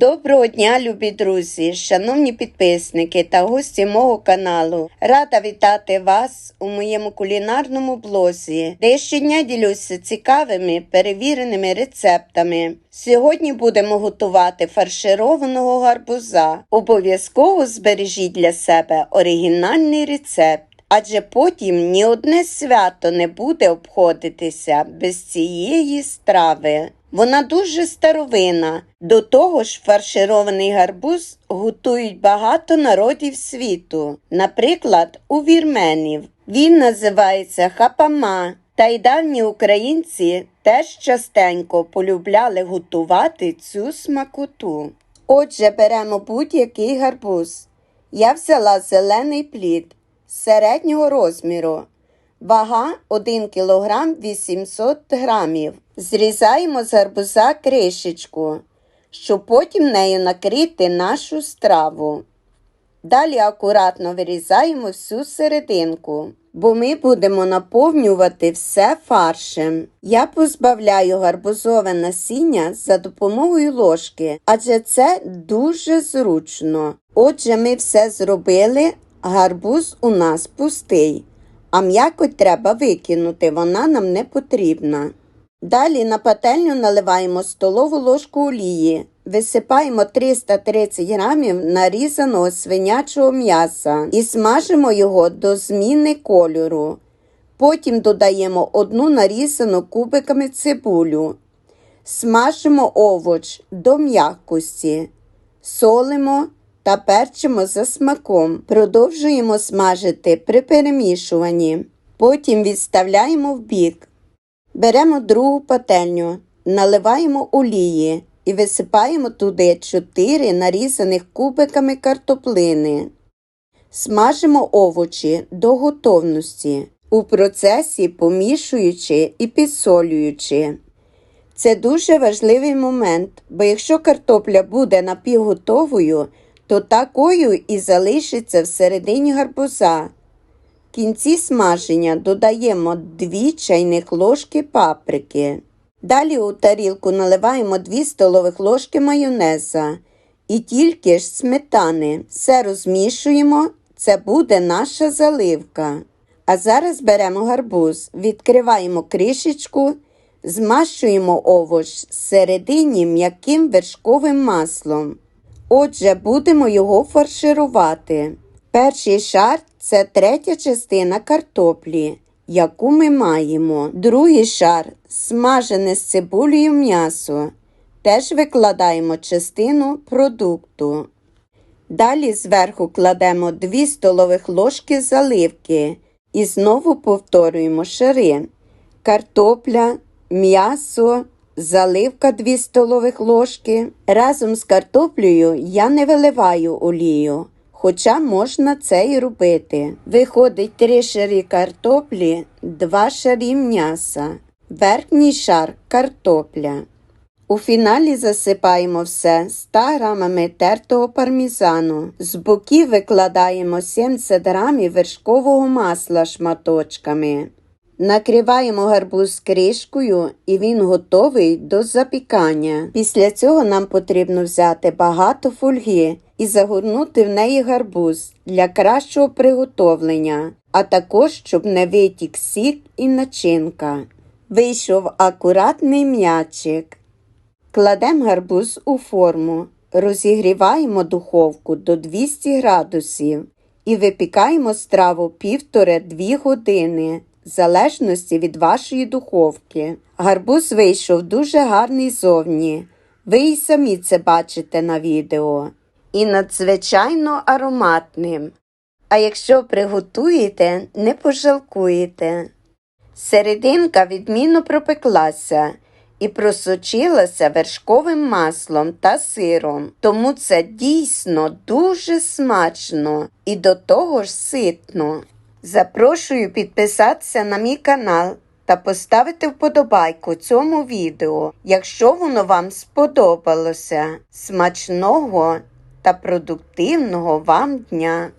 Доброго дня, любі друзі, шановні підписники та гості мого каналу. Рада вітати вас у моєму кулінарному блозі, де я щодня ділюся цікавими перевіреними рецептами. Сьогодні будемо готувати фаршированого гарбуза. Обов'язково збережіть для себе оригінальний рецепт. Адже потім ні одне свято не буде обходитися без цієї страви. Вона дуже старовина. До того ж, фарширований гарбуз готують багато народів світу, наприклад, у вірменів. Він називається хапама. Та й давні українці теж частенько полюбляли готувати цю смакоту. Отже, беремо будь-який гарбуз. Я взяла зелений плід середнього розміру. Вага 1 кг 800 грамів. Зрізаємо з гарбуза кришечку, щоб потім нею накрити нашу страву. Далі акуратно вирізаємо всю серединку, бо ми будемо наповнювати все фаршем. Я позбавляю гарбузове насіння за допомогою ложки, адже це дуже зручно. Отже, ми все зробили, гарбуз у нас пустий, а м'якоть треба викинути, вона нам не потрібна. Далі на пательню наливаємо столову ложку олії, висипаємо 330 грамів нарізаного свинячого м'яса і смажимо його до зміни кольору. Потім додаємо одну нарізану кубиками цибулю. Смажимо овоч до м'якості, солимо та перчимо за смаком. Продовжуємо смажити при перемішуванні. Потім відставляємо в бік. Беремо другу пательню, наливаємо олії і висипаємо туди 4 нарізаних кубиками картоплини. Смажимо овочі до готовності, у процесі помішуючи і підсолюючи. Це дуже важливий момент, бо якщо картопля буде напівготовою, то такою і залишиться всередині гарбуза. В кінці смаження додаємо 2 чайних ложки паприки. Далі у тарілку наливаємо 2 столових ложки майонеза і тільки ж сметани. Все розмішуємо, це буде наша заливка. А зараз беремо гарбуз, відкриваємо кришечку, змащуємо овоч всередині м'яким вершковим маслом. Отже, будемо його фарширувати. Перший шар це третя частина картоплі, яку ми маємо. Другий шар смажене з цибулею м'ясо. Теж викладаємо частину продукту. Далі зверху кладемо 2 столових ложки заливки і знову повторюємо шари. Картопля, м'ясо, заливка 2 столових ложки. Разом з картоплею я не виливаю олію, хоча можна це і робити. Виходить 3 шари картоплі, 2 шарі м'яса, верхній шар картопля. У фіналі засипаємо все 100 грамами тертого пармізану. З боків викладаємо 70 грамів вершкового масла шматочками. Накриваємо гарбуз кришкою і він готовий до запікання. Після цього нам потрібно взяти багато фольги і загорнути в неї гарбуз для кращого приготовлення, а також щоб не витік сік і начинка. Вийшов акуратний м'ячик. Кладемо гарбуз у форму, розігріваємо духовку до 200 градусів і випікаємо страву 1,5-2 години, в залежності від вашої духовки. Гарбуз вийшов дуже гарний зовні. Ви і самі це бачите на відео. І надзвичайно ароматним. А якщо приготуєте, не пожалкуєте. Серединка відмінно пропеклася і просочилася вершковим маслом та сиром, тому це дійсно дуже смачно і до того ж ситно. Запрошую підписатися на мій канал та поставити вподобайку цьому відео, якщо воно вам сподобалося. Смачного та продуктивного вам дня!